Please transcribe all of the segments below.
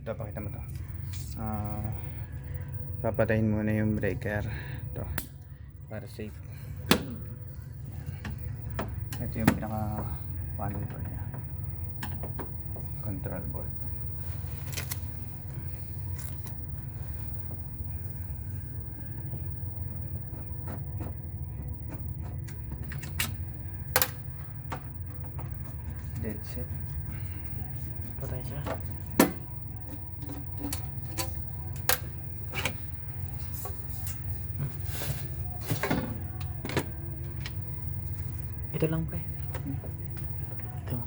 ito pakita mo to. Ah, papatayin muna yung breaker. Ito para safe. Ito yung pinaka panel board niya. Control board. Dead set Patay siya. Ito lang pre. Ito.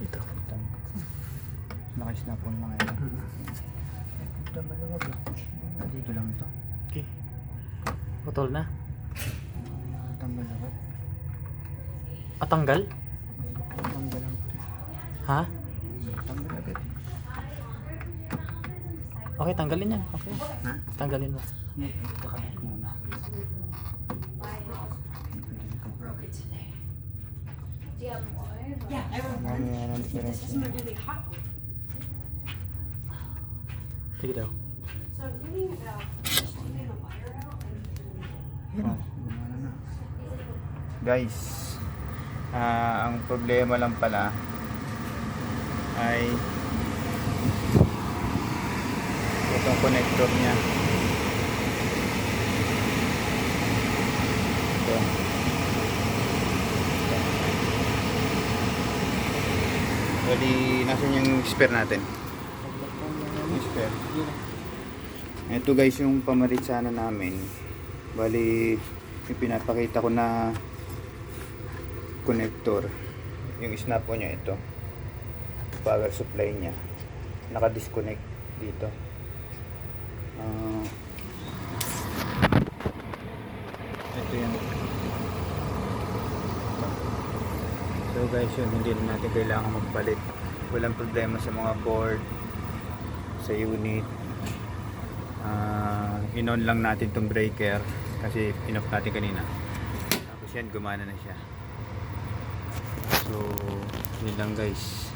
Ito. nakisnap on lang ngayon ito maluwag eh. dito lang ito Okay. Putol na. tanggal agad At tanggal? tanggal lang Ha? tanggal agad Okay, tanggalin yan. Okay. ha? Tanggalin mo. Kakabit muna Yeah, ang This isn't a really hot one. Sige daw. So I'm thinking about just leaving the wire out and Oh, na. Guys, ah, ang problema lang pala ay itong connector niya. Ito. Bali, nasan yung spare natin? Yung spare. Ito guys yung pamaritsana namin. Bali, yung pinapakita ko na connector. Yung snap po niya ito. Power supply niya. Naka-disconnect dito. Ah, ito yung So guys yun, hindi na natin kailangan magpalit. Walang problema sa mga board, sa unit, Ah, in-on lang natin tong breaker kasi in-off natin kanina. Tapos yan gumana na siya. So yun lang guys